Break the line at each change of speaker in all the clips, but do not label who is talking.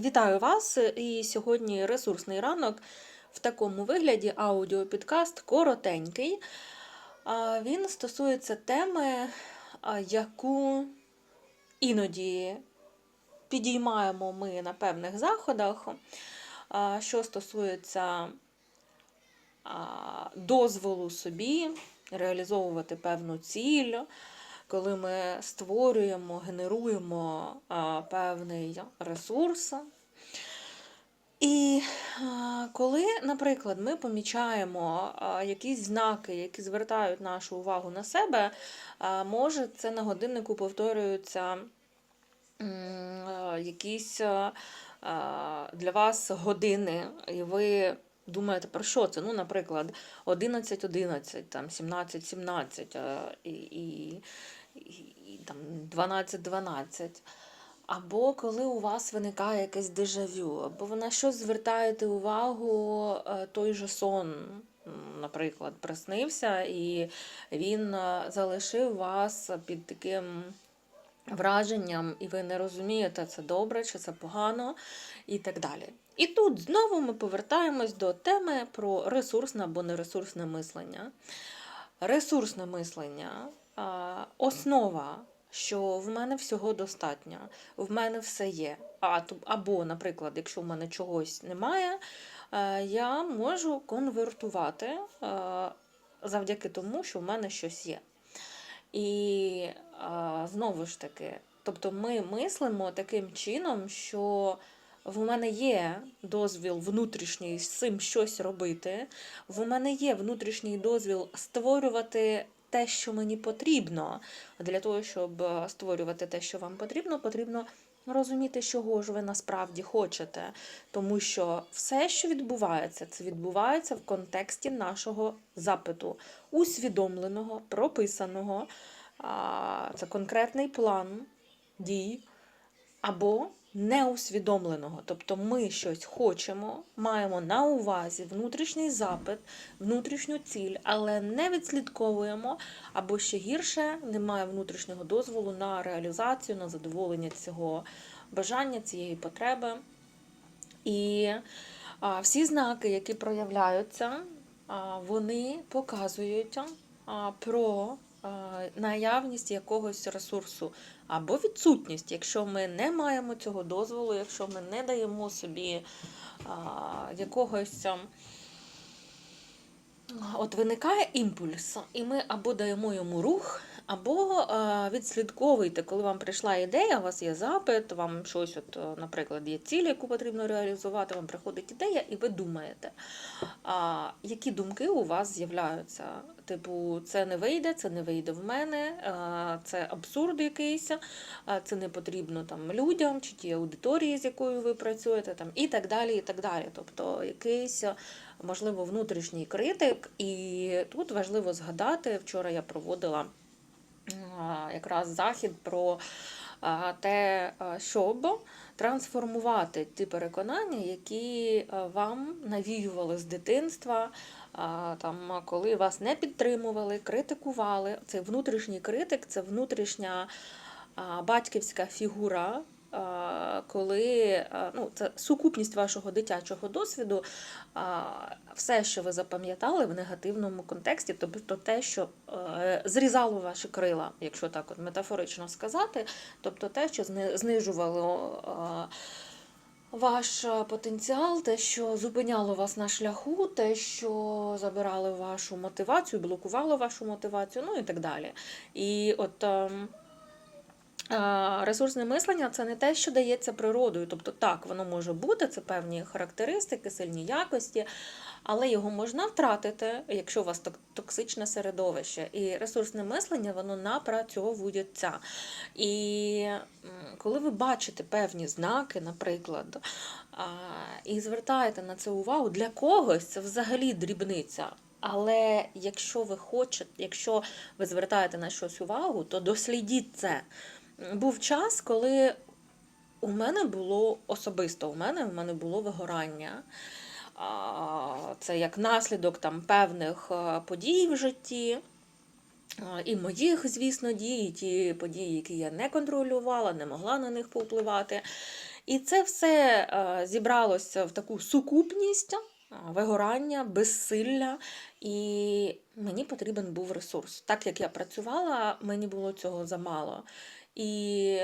Вітаю вас! І сьогодні ресурсний ранок в такому вигляді аудіопідкаст коротенький. Він стосується теми, яку іноді підіймаємо ми на певних заходах, що стосується дозволу собі реалізовувати певну ціль, коли ми створюємо, генеруємо певний ресурс. І коли, наприклад, ми помічаємо якісь знаки, які звертають нашу увагу на себе, може це на годиннику повторюються якісь для вас години, і ви думаєте, про що це? Ну, наприклад, 11.11, там 17.17 а, і, і, і, там 12.12. Або коли у вас виникає якесь дежавю, або ви на щось звертаєте увагу е, той же сон, наприклад, приснився, і він е, залишив вас під таким враженням, і ви не розумієте, це добре чи це погано, і так далі. І тут знову ми повертаємось до теми про ресурсне або нересурсне мислення. Ресурсне мислення основа, що в мене всього достатньо, в мене все є. Або, наприклад, якщо в мене чогось немає, е, я можу конвертувати е, завдяки тому, що в мене щось є. І знову ж таки, тобто ми мислимо таким чином, що в мене є дозвіл внутрішній з цим щось робити, в мене є внутрішній дозвіл створювати те, що мені потрібно. Для того, щоб е, створювати те, що вам потрібно, потрібно розуміти, чого ж ви насправді хочете. Тому що все, що відбувається, це відбувається в контексті нашого запиту, усвідомленого, прописаного. Це конкретний план дій або неусвідомленого. Тобто ми щось хочемо, маємо на увазі внутрішній запит, внутрішню ціль, але не відслідковуємо, або ще гірше, немає внутрішнього дозволу на реалізацію, на задоволення цього бажання, цієї потреби. І а, всі знаки, які проявляються, а, вони показують про наявність якогось ресурсу або відсутність, якщо ми не маємо цього дозволу, якщо ми не даємо собі якогось. От виникає імпульс, і ми або даємо йому рух, або е, відслідковуєте, коли вам прийшла ідея, у вас є запит, вам щось, от, е, наприклад, є ціль, яку потрібно реалізувати, вам приходить ідея, і ви думаєте, а, які думки у вас з'являються. Типу, це не вийде, це не вийде в мене, а, це абсурд якийсь, це не потрібно там людям чи тій аудиторії, з якою ви працюєте, там, і так далі. і так далі. Тобто якийсь, можливо, внутрішній критик. І тут важливо згадати, вчора я проводила якраз захід про те, щоб трансформувати ті переконання, які вам навіювали з дитинства, там, коли вас не підтримували, критикували. Цей внутрішній критик, це внутрішня батьківська фігура. Коли ну, це сукупність вашого дитячого досвіду, все, що ви запам'ятали в негативному контексті, тобто те, що е, зрізало ваші крила, якщо так от метафорично сказати, тобто те, що знижувало ваш потенціал, те, що зупиняло вас на шляху, те, що забирало вашу мотивацію, блокувало вашу мотивацію, ну і так далі. І от. А, Ресурсне мислення це не те, що дається природою. Тобто, так, воно може бути, це певні характеристики, сильні якості, але його можна втратити, якщо у вас ток- токсичне середовище. І ресурсне мислення воно напрацьовується. І коли ви бачите певні знаки, наприклад, і звертаєте на це увагу, для когось це взагалі дрібниця. Але якщо ви хочете, якщо ви звертаєте на щось увагу, то дослідіть це. Був час, коли у мене було особисто, у мене, у мене було вигорання. Це як наслідок там, певних е, подій в житті. І моїх, звісно, дій, і ті події, які я не контролювала, не могла на них повпливати. І це все е, зібралося в таку сукупність вигорання, безсилля, і мені потрібен був ресурс. Так як я працювала, мені було цього замало. І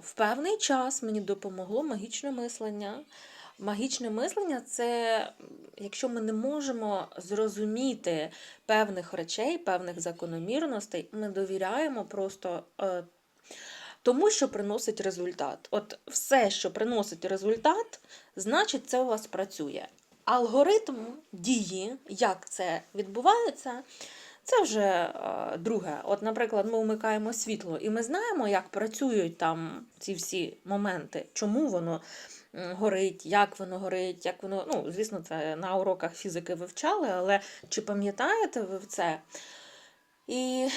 в певний час мені допомогло магічне мислення. Магічне мислення це якщо ми не можемо зрозуміти певних речей, певних закономірностей, ми довіряємо просто е, тому, що приносить результат. От все, що приносить результат, значить, це у вас працює. Алгоритм дії, як це відбувається, це вже е, друге. От, наприклад, ми вмикаємо світло, і ми знаємо, як працюють там ці всі моменти, чому воно горить, як воно горить, як воно. Ну, звісно, це на уроках фізики вивчали, але чи пам'ятаєте ви це? І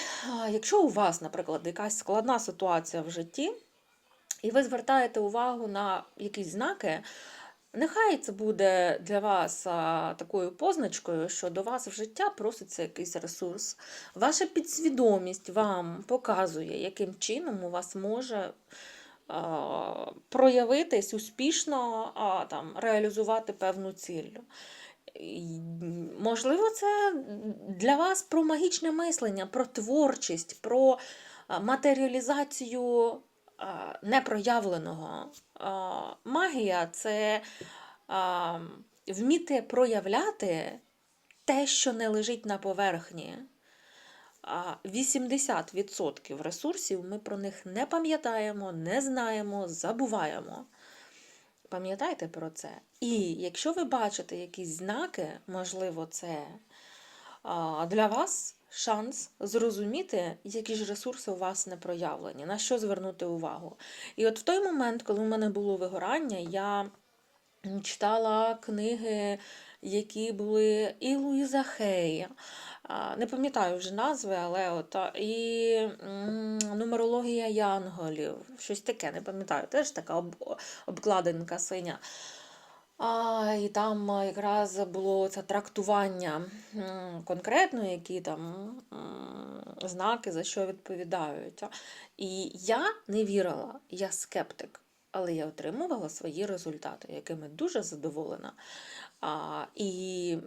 якщо у вас, наприклад, якась складна ситуація в житті, і ви звертаєте увагу на якісь знаки, нехай це буде для вас такою позначкою, що до вас в життя проситься якийсь ресурс. Ваша підсвідомість вам показує, яким чином у вас може проявитись успішно, там, реалізувати певну ціль. Можливо, це для вас про магічне мислення, про творчість, про матеріалізацію непроявленого. Магія це вміти проявляти те, що не лежить на поверхні. 80% ресурсів ми про них не пам'ятаємо, не знаємо, забуваємо. Пам'ятайте про це. І якщо ви бачите якісь знаки, можливо, це для вас шанс зрозуміти, які ж ресурси у вас не проявлені, на що звернути увагу. І от в той момент, коли в мене було вигорання, я читала книги, які були і Луїза Хей, не пам'ятаю вже назви, але от і нумерологія Янголів, щось таке, не пам'ятаю, теж така об, обкладинка синя. А, і там якраз було це трактування конкретно, які там знаки за що відповідають. І я не вірила, я скептик, але я отримувала свої результати, якими дуже задоволена. А, і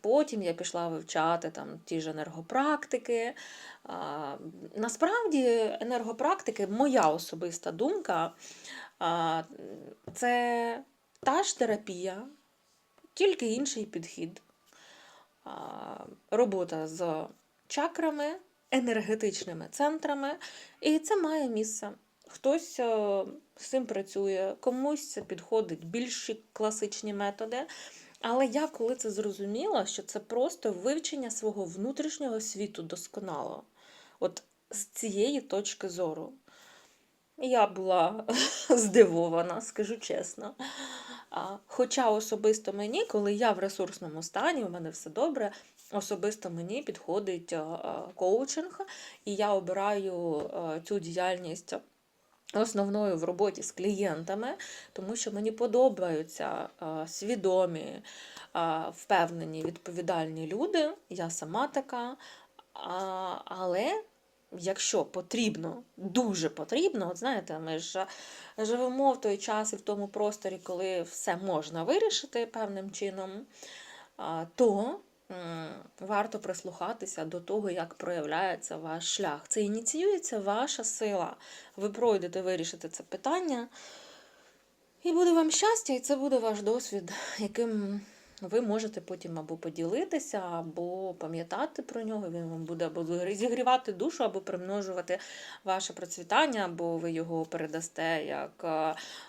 потім я пішла вивчати там ті ж енергопрактики. А, насправді, енергопрактики, моя особиста думка, це та ж терапія, тільки інший підхід. Робота з чакрами, енергетичними центрами, і це має місце. Хтось е, з цим працює, комусь це підходить більші класичні методи. Але я коли це зрозуміла, що це просто вивчення свого внутрішнього світу досконало. От з цієї точки зору. Я була здивована, скажу чесно. Хоча особисто мені, коли я в ресурсному стані, у мене все добре, особисто мені підходить коучинг, і я обираю цю діяльність основною в роботі з клієнтами, тому що мені подобаються свідомі, впевнені, відповідальні люди. Я сама така. Але якщо потрібно, дуже потрібно, от знаєте, ми ж живемо в той час і в тому просторі, коли все можна вирішити певним чином, то варто прислухатися до того, як проявляється ваш шлях. Це ініціюється ваша сила. Ви пройдете вирішити це питання. І буде вам щастя, і це буде ваш досвід, яким ви можете потім або поділитися, або пам'ятати про нього. Він вам буде або зігрівати душу, або примножувати ваше процвітання, або ви його передасте як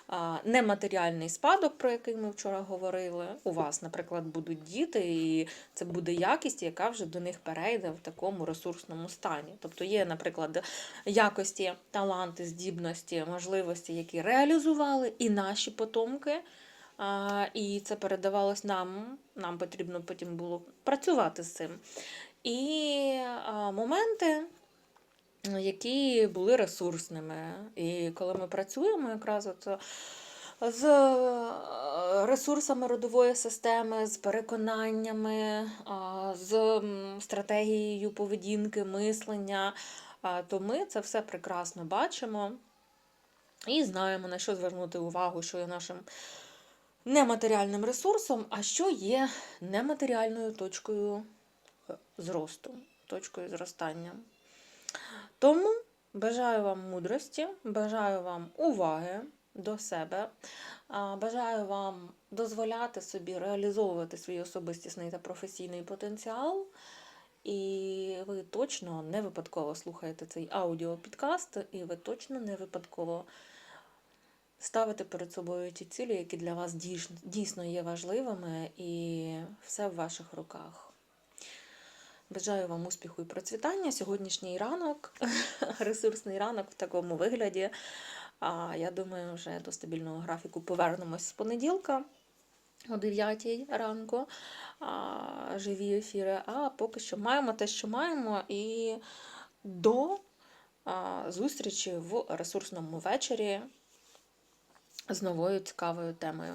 а, нематеріальний спадок, про який ми вчора говорили. У вас, наприклад, будуть діти, і це буде якість, яка вже до них перейде в такому ресурсному стані. Тобто є, наприклад, якості, таланти, здібності, можливості, які реалізували і наші потомки. І це передавалось нам. Нам потрібно потім було працювати з цим. І моменти, які були ресурсними. І коли ми працюємо якраз от з е, ресурсами родової системи, з переконаннями, з стратегією поведінки, мислення, то ми це все прекрасно бачимо. І знаємо, на що звернути увагу, що є нашим нематеріальним ресурсом, а що є нематеріальною точкою е, зросту, точкою зростання. Тому бажаю вам мудрості, бажаю вам уваги до себе, бажаю вам дозволяти собі реалізовувати свій особистісний та професійний потенціал. І ви точно не випадково слухаєте цей аудіопідкаст, і ви точно не випадково ставите перед собою ті цілі, які для вас дійсно є важливими, і все в ваших руках. Бажаю вам успіху і процвітання. Сьогоднішній ранок, ресурсний ранок в такому вигляді. А я думаю, вже до стабільного графіку повернемось з понеділка о 9 ранку. А, живі ефіри. А поки що маємо те, що маємо, і до а, зустрічі в ресурсному вечорі з новою цікавою темою.